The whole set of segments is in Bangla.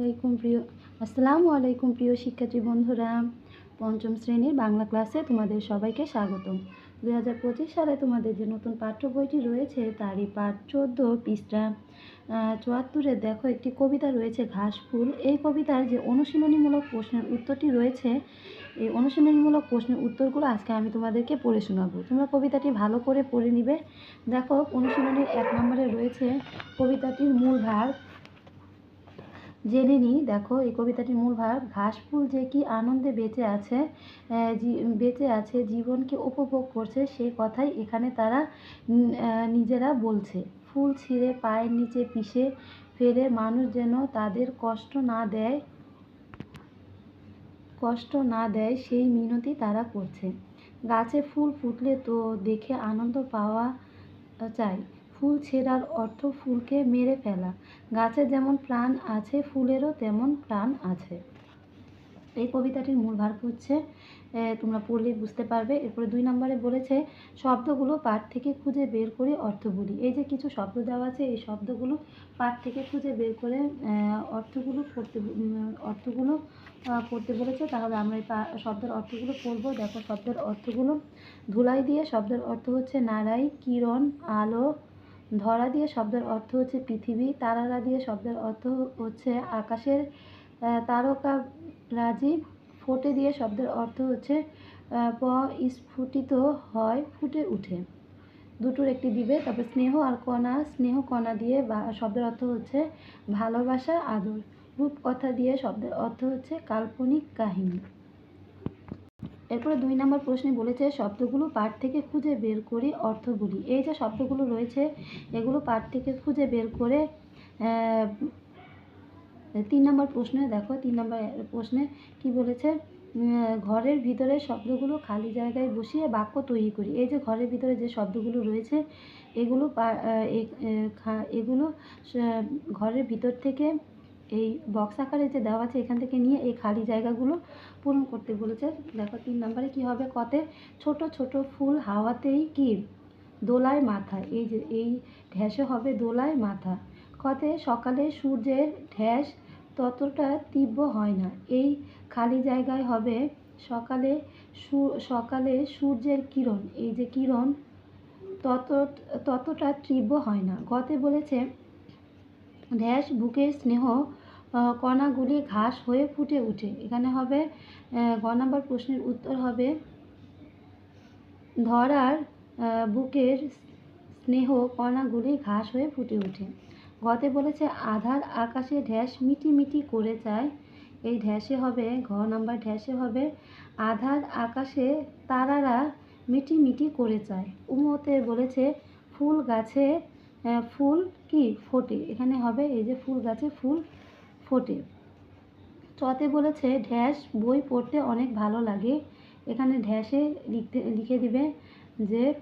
আলাইকুম প্রিয়, আসসালামু আলাইকুম প্রিয় শিক্ষার্থী বন্ধুরা। পঞ্চম শ্রেণির বাংলা ক্লাসে তোমাদের সবাইকে স্বাগতম। দুই হাজার পঁচিশ সালে তোমাদের যে নতুন পাঠ্য বইটি রয়েছে, তারই পাঠ চোদ্দ পৃষ্ঠা। চুয়াত্তরে দেখো একটি কবিতা রয়েছে ঘাসফুল এই কবিতার যে অনুশীলনীমূলক প্রশ্নের উত্তরটি রয়েছে, এই অনুশীলনীমূলক প্রশ্নের উত্তরগুলো আজকে আমি তোমাদেরকে পড়ে শোনাবো। তোমরা কবিতাটি ভালো করে পড়ে নিবে। দেখো, অনুশীলনীর এক নম্বরে রয়েছে, কবিতাটির মূল ভার জেনে নিই, দেখো এই কবিতাটির মূল ভাব ঘাস ফুল যে কি আনন্দে বেঁচে আছে বেঁচে আছে, জীবনকে উপভোগ করছে সেই কথাই এখানে তারা নিজেরা বলছে। ফুল ছিঁড়ে পায়ের নিচে পিষে ফেলে মানুষ যেন তাদের কষ্ট না দেয়, কষ্ট না দেয় সেই মিনতি তারা করছে। গাছে ফুল ফুটলে তো দেখে আনন্দ পাওয়া চাই। ফুল ছেঁড়ার অর্থ ফুলকে মেরে ফেলা। গাছে যেমন প্রাণ আছে, ফুলেরও তেমন প্রাণ আছে। এই কবিতাটির মূল ভাব হচ্ছে তোমরা পড়লে বুঝতে পারবে। এরপরে দুই নম্বরে বলেছে, শব্দগুলো পাঠ থেকে খুঁজে বের করে অর্থ বলি। এই যে কিছু শব্দ দেওয়া আছে, এই শব্দগুলো পাঠ থেকে খুঁজে বের করে অর্থগুলো পড়তে অর্থগুলো পড়তে বলেছে। তাহলে আমরা এই শব্দের অর্থগুলো পড়ব। দেখো, শব্দের অর্থগুলো ধুলাই দিয়ে, শব্দের অর্থ হচ্ছে নাড়াই কিরণ, আলো ধরা দিয়ে শব্দের অর্থ হচ্ছে পৃথিবী, তারারা দিয়ে শব্দের অর্থ হচ্ছে আকাশের তারকা রাজীব। ফোটে দিয়ে শব্দের অর্থ হচ্ছে প স্ফুটিত হয়, ফুটে উঠে। দুটোর একটি দিবে তারপর স্নেহ আর কণা, স্নেহ কণা দিয়ে বা, শব্দের অর্থ হচ্ছে ভালোবাসা, আদর। রূপকথা দিয়ে শব্দের অর্থ হচ্ছে কাল্পনিক কাহিনী। এরপরে দুই নম্বর প্রশ্নে বলেছে, শব্দগুলো পাঠ থেকে খুঁজে বের করি অর্থ বলি। এই যে শব্দগুলো রয়েছে, এগুলো পাঠ থেকে খুঁজে বের করে তিন নম্বর প্রশ্নে দেখো, তিন নম্বর প্রশ্নে কি বলেছে ঘরের ভিতরে শব্দগুলো খালি জায়গায় বসিয়ে বাক্য তৈরি করি। এই যে ঘরের ভিতরে যে শব্দগুলো রয়েছে, এগুলো এগুলো ঘরের ভিতর থেকে এই বক্স আকারে যে দেওয়া আছে, এখান থেকে নিয়ে এই খালি জায়গাগুলো পূরণ করতে বলেছে। দেখো, তিন নম্বরে কি হবে? কতে ছোট ছোট ফুল হাওয়াতেই কি? দোলায় মাথা। এই যে, এই ঢ্যাসে হবে দোলায় মাথা। কতে সকালে সূর্যের ঢ্যাস ততটা তীব্র হয় না। এই খালি জায়গায় হবে সকালে সকালে সূর্যের কিরণ। এই যে কিরণ তত, ততটা তীব্র হয় না। গতে বলেছে, ঢ্যাস বুকের স্নেহ কণাগুলি ঘাস হয়ে ফুটে ওঠে এখানে হবে গ নম্বর প্রশ্নের উত্তর হবে, ধরার বুকের স্নেহ কণাগুলি ঘাস হয়ে ফুটে ওঠে গতে বলেছে, আধার আকাশে ঢ্যাস মিটি মিটি করে যায়। এই ঢ্যাসে হবে, ঘ নাম্বার ঢ্যাসে হবে, আধার আকাশে তারারা মিটি মিটি করে যায়। উমতে বলেছে, ফুল গাছে ফুল কি? ফোটে। এখানে হবে, এই যে ফুল গাছে ফুল ফোটে। চতে বলেছে, ঢ্যাস, বই পড়তে অনেক ভালো লাগে। এখানে ঢ্যাসে লিখতে, লিখে দিবে যে,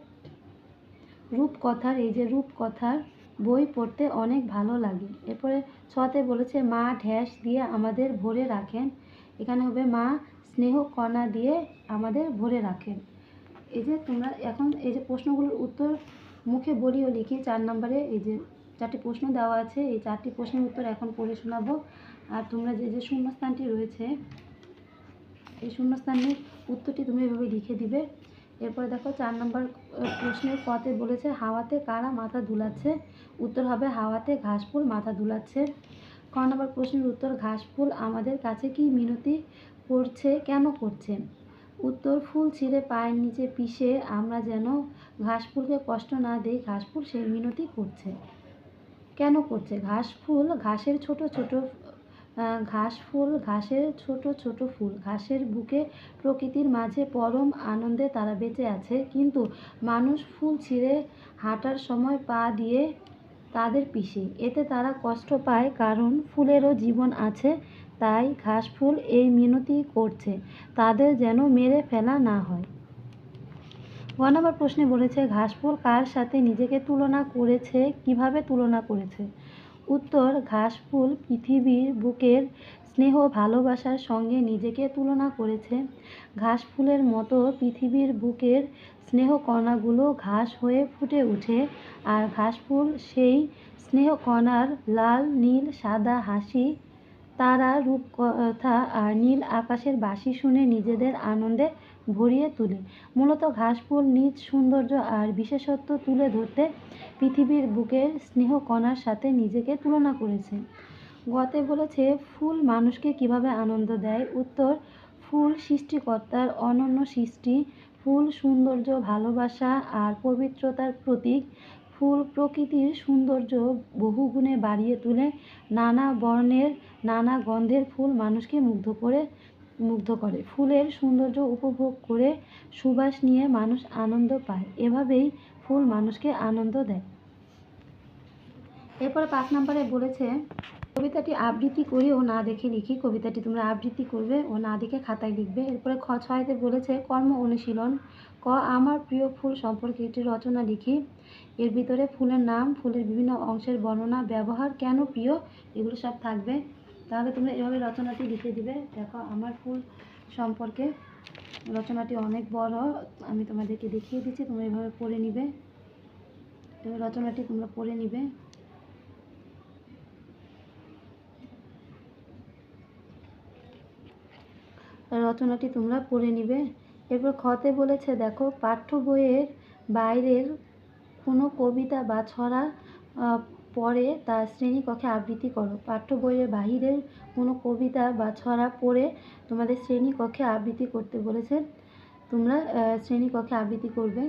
রূপকথার, এই যে রূপকথার, বই পড়তে অনেক ভালো লাগে। এরপরে ছতে বলেছে, মা ঢ্যাস দিয়ে আমাদের ভরে রাখেন। এখানে হবে, মা স্নেহ কণা দিয়ে আমাদের ভরে রাখেন। এই যে তোমরা এখন এই যে প্রশ্নগুলোর উত্তর মুখে বলিও লিখি, চার নম্বরে এই যে চারটি প্রশ্ন দেওয়া আছে, এই চারটি প্রশ্নের উত্তর এখন পড়ে শোনাবো। আর তোমরা যে যে শূন্যস্থানটি রয়েছে, এই শূন্যস্থানের উত্তরটি তুমি এভাবে লিখে দিবে। এরপরে দেখো, চার নম্বর প্রশ্নের পথে বলেছে, হাওয়াতে কারা মাথা দুলাচ্ছে? উত্তর হবে, হাওয়াতে ঘাসফুল মাথা দুলাচ্ছে। ক নম্বর প্রশ্নের উত্তর, ঘাসফুল আমাদের কাছে কি মিনতি করছে, কেন করছে? উত্তর, ফুল ছিঁড়ে পায়ের নিচে পিষে আমরা যেন ঘাসফুলকে কষ্ট না দেই, ঘাসফুল সেই মিনতি করছে। কেন করছে? ঘাস ফুল, ঘাসের ছোট ছোট ঘাস ফুল, ঘাসের ছোট ছোট ফুল, ঘাসের বুকে প্রকৃতির মাঝে পরম আনন্দে তারা বেঁচে আছে। কিন্তু মানুষ ফুল ছিঁড়ে হাঁটার সময় পা দিয়ে তাদের পিষে। এতে তারা কষ্ট পায় কারণ ফুলেরও জীবন আছে, তাই ঘাস ফুল এই মিনতি করছে। তাদের যেন মেরে ফেলা না হয়। গ নম্বর প্রশ্নে বলেছে ঘাসফুল কার সাথে নিজেকে তুলনা করেছে? কীভাবে তুলনা করেছে? উত্তর ঘাসফুল পৃথিবীর বুকের স্নেহ ভালোবাসার সঙ্গে নিজেকে তুলনা করেছে। ঘাসফুলের মতো পৃথিবীর বুকের স্নেহ কণাগুলো ঘাস হয়ে ফুটে ওঠে, আর ঘাসফুল সেই স্নেহ কণার লাল, নীল, সাদা হাসি, তারা রূপকথা আর নীল আকাশের বাঁশি শুনে নিজেদের আনন্দে ভরিয়ে তোলে। মূলত ঘাসফুল, নিজ সৌন্দর্য আর বিশেষত্ব তুলে ধরতে পৃথিবীর বুকের স্নেহকণার সাথে নিজেকে তুলনা করেছে। গতে বলেছে, ফুল মানুষকে কীভাবে আনন্দ দেয়? উত্তর, ফুল সৃষ্টিকর্তার অনন্য সৃষ্টি, ফুল সৌন্দর্য, ভালোবাসা আর পবিত্রতার প্রতীক। ফুল প্রকৃতির সৌন্দর্য বহুগুণে বাড়িয়ে তোলে নানা বর্ণের, নানা গন্ধের ফুল মানুষকে মুগ্ধ করে মুগ্ধ করে। ফুলের সৌন্দর্য উপভোগ করে সুবাস নিয়ে মানুষ আনন্দ পায়। এভাবেই ফুল মানুষকে আনন্দ দেয়। এরপরে পাঁচ নম্বরে বলেছে, কবিতাটি আবৃত্তি করি ও না দেখে লিখি। কবিতাটি তোমরা আবৃত্তি করবে ও না দেখে খাতায় লিখবে। এরপরে খ ছয়তে বলেছে, কর্ম অনুশীলন। ক, আমার প্রিয় ফুল সম্পর্কে একটি রচনা লিখি। এর ভিতরে ফুলের নাম, ফুলের বিভিন্ন অংশের বর্ণনা, ব্যবহার, কেন প্রিয়, এগুলো সব থাকবে। তাহলে তোমরা এভাবে রচনাটি লিখে দিবে। দেখো, আমার ফুল সম্পর্কে রচনাটি অনেক বড়। আমি তোমাদেরকে দেখিয়ে দিচ্ছি, তোমরা এভাবে পড়ে নিবে। রচনাটি তোমরা পড়ে নিবে। রচনাটি তোমরা পড়ে নিবে। এরপর খতে বলেছে, দেখো, পাঠ্য বইয়ের বাইরের কোনো কবিতা বা ছড়া পড়ে তা শ্রেণীকক্ষে আবৃত্তি করো। পাঠ্য বইয়ের বাহিরের কোনো কবিতা বা ছড়া পড়ে তোমাদের শ্রেণীকক্ষে আবৃত্তি করতে বলেছে তোমরা শ্রেণীকক্ষে আবৃত্তি করবে।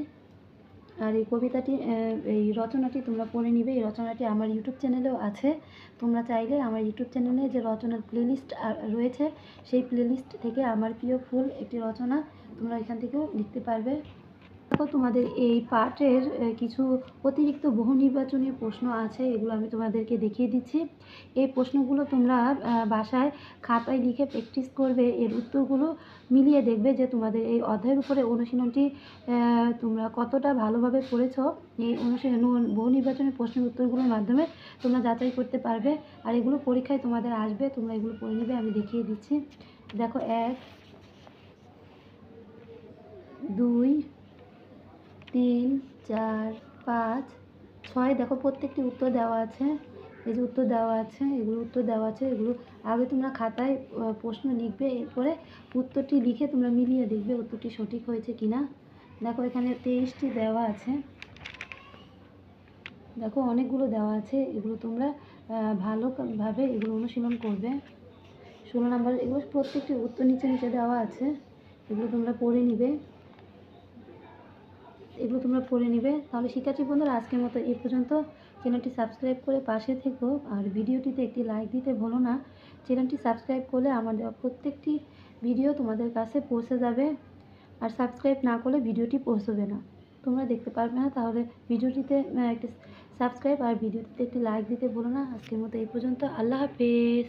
আর এই কবিতাটি এই রচনাটি তোমরা পড়ে নিবে। এই রচনাটি আমার ইউটিউব চ্যানেলেও আছে। তোমরা চাইলে আমার ইউটিউব চ্যানেলে যে রচনার প্লেলিস্ট রয়েছে, সেই প্লেলিস্ট থেকে আমার প্রিয় ফুল একটি রচনা তোমরা এখান থেকেও লিখতে পারবে। দেখো তোমাদের এই আহ, কিছু অতিরিক্ত বহু নির্বাচনী প্রশ্ন আছে এগুলো আমি তোমাদেরকে দেখিয়ে দিচ্ছি। এই প্রশ্নগুলো তোমরা বাসায় খাতায় লিখে প্র্যাকটিস করবে এর উত্তরগুলো মিলিয়ে দেখবে যে তোমাদের এই অধ্যায়ের উপরে অনুশীলনটি তোমরা কতটা ভালোভাবে পড়েছো এই অনুশীলন বহু নির্বাচনী প্রশ্নের উত্তরগুলোর মাধ্যমে তোমরা যাচাই করতে পারবে আর এগুলো পরীক্ষায় তোমাদের আসবে তোমরা এগুলো পড়ে নেবে আমি দেখিয়ে দিচ্ছি। দেখো এক দুই তিন, চার, পাঁচ, ছয়, দেখো প্রত্যেকটি উত্তর দেওয়া আছে। এই যে উত্তর দেওয়া আছে, এগুলো উত্তর দেওয়া আছে, এগুলো আগে তোমরা খাতায় প্রশ্ন লিখবে, এরপরে উত্তরটি লিখে তোমরা মিলিয়ে দেখবে উত্তরটি সঠিক হয়েছে কিনা। দেখো এখানে তেইশটি দেওয়া আছে। দেখো অনেকগুলো দেওয়া আছে, এগুলো তোমরা ভালোভাবে এগুলো অনুশীলন করবে। ষোলো নাম্বার, এগুলো প্রত্যেকটি উত্তর নিচে নিচে দেওয়া আছে, এগুলো তোমরা পড়ে নিবে। এগুলো তোমরা পড়ে নিবে। তাহলে শিক্ষার্থী বন্ধুরা, আজকের মতো এই পর্যন্ত। চ্যানেলটি সাবস্ক্রাইব করে পাশে থেকো। আর ভিডিওটিতে একটি লাইক দিতে ভুলো না। চ্যানেলটি সাবস্ক্রাইব করলে আমাদের প্রত্যেকটি ভিডিও তোমাদের কাছে পৌঁছে যাবে। আর সাবস্ক্রাইব না করলে ভিডিওটি পৌঁছবে না। তোমরা দেখতে পারবে না। তাহলে ভিডিওটিতে একটি সাবস্ক্রাইব আর ভিডিওটিতে একটি লাইক দিতে ভুলো না। আজকের মতো এই পর্যন্ত। আল্লাহ হাফেজ।